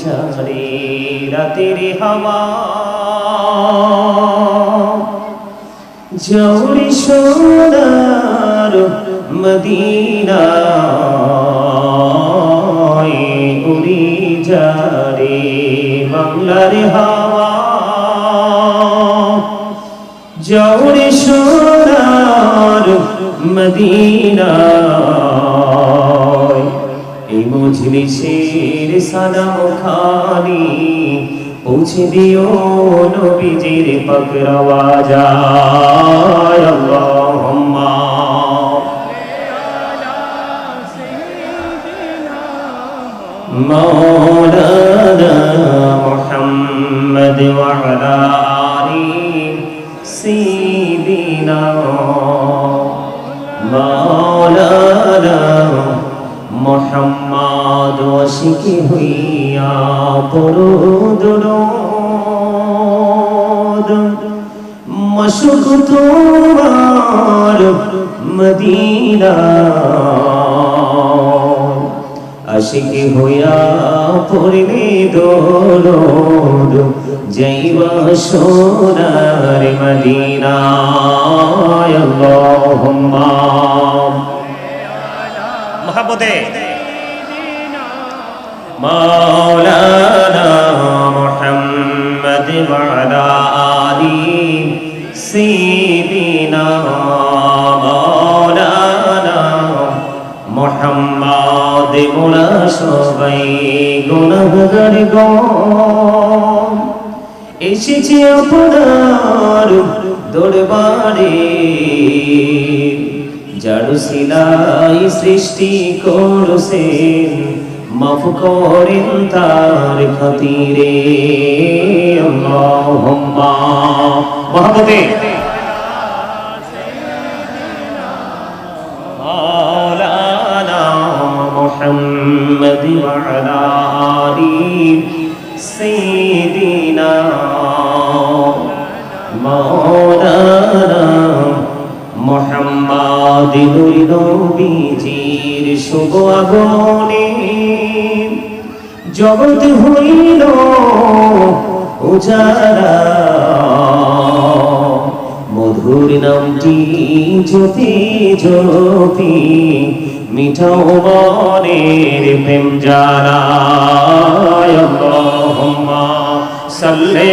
চারে রাতের হাওয়া। জৌরি সোনার মদিনা উড়ি যারে বাংলার হাওয়া। জৌরি সোনার মদিনা মজলিসের সালাম খানি পৌঁছে দিও নবীজির পাকরাওয়া যায় আল্লাহুম্মা مولانا محمد وعلى آل سيدنا مولانا ওয়াসিকি হইয়া পরুদুরুদ মশুক তোমার মদিনা। আশিকি হইয়া পড়বে দরুদ, যাইবা সোনার মদিনা। আল্লাহুম্মা। মহাব্বতে مولانا محمد وعلى آل سيدنا مولانا محمد মোরা সবাই গুণাগার গম এসেছে আপনার দরবারে যার সিলাই সৃষ্টি করছেন মাফ করেন তার খাতিরে। আল্লাহুম্মা। মহব্বতে। মাওলানা মুহাম্মদ ওয়া আলা আলি সাইয়্যিদিনা মাওলানা মুহাম্মাদুল নবীজি। শুভ আগমনে। জগৎ হইল উজারা মধুর নামটি জ্যোতি জ্যোতি মিঠাও মনের প্রেম আল্লাহুম্মা সাল্লি